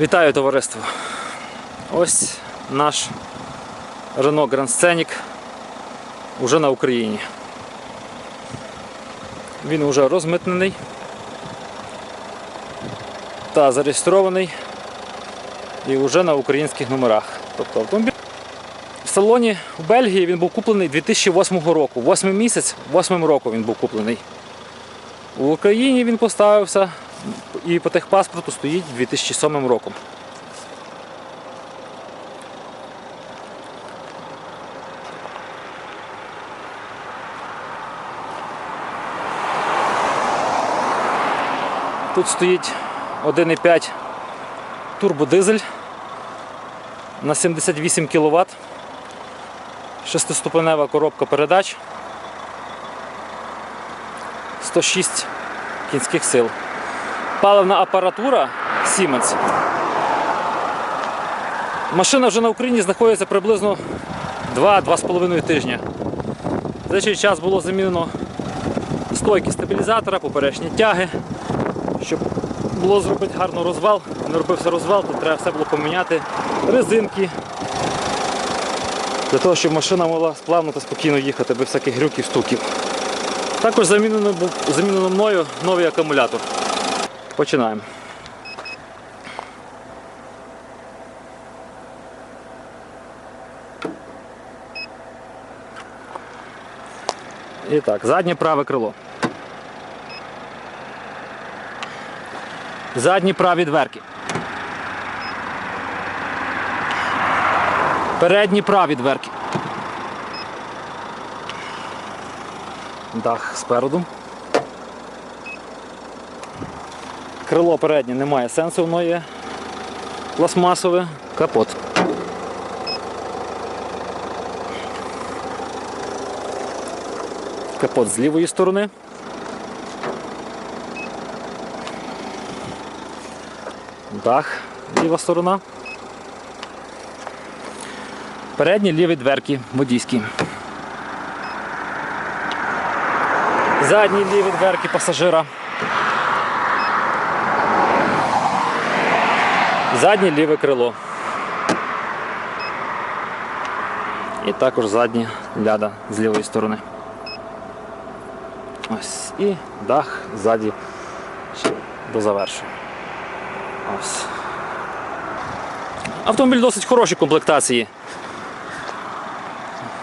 Вітаю товариство! Ось наш Renault Grand Scenic уже на Україні. Він вже розмитнений та зареєстрований і вже на українських номерах. Тобто автомобіль в салоні в Бельгії він був куплений 2008 року. Восьмий місяць, восьмим року він був куплений. В Україні він поставився і по техпаспорту стоїть 2007 роком. Тут стоїть 1,5 турбодизель на 78 кВт, шестиступенева коробка передач, 106 кінських сил. Паливна апаратура Siemens. Машина вже на Україні знаходиться приблизно 2-2,5 тижня. За цей час було замінено стойки стабілізатора, поперечні тяги. Щоб було зробити гарно розвал, не робився розвал, то треба все було поміняти резинки. Для того, щоб машина могла сплавно та спокійно їхати без всяких грюків, стуків. Також замінено, замінено мною новий акумулятор. Починаємо. І так, заднє праве крило. Задні праві дверки. Передні праві дверки. Дах спереду. Крило переднє немає сенсу, воно є пластмасове, капот. Капот з лівої сторони. Дах, ліва сторона. Передні ліві дверки водійські. Задні ліві дверки пасажира. Заднє ліве крило. І також задні ляда з лівої сторони. Ось. І дах ззаді ще дозавершує. Ось. Автомобіль досить хорошій комплектації.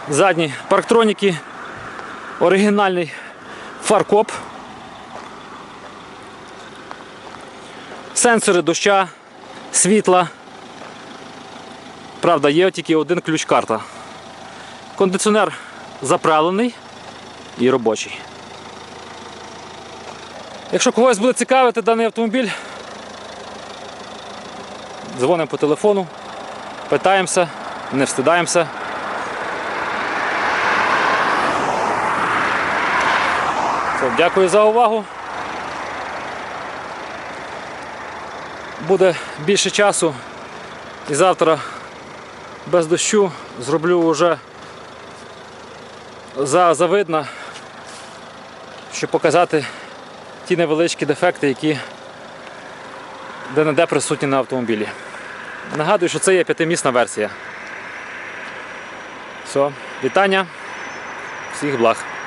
Задні парктроніки, оригінальний фаркоп, сенсори доща, світла. Правда, є тільки один ключ-карта. Кондиціонер заправлений і робочий. Якщо когось буде цікавити даний автомобіль, дзвонимо по телефону, питаємося, не встидаємося. Дякую за увагу. Буде більше часу і завтра без дощу зроблю вже за, завидно, щоб показати ті невеличкі дефекти, які де-не-де присутні на автомобілі. Нагадую, що це є п'ятимісна версія. Все, вітання, всіх благ.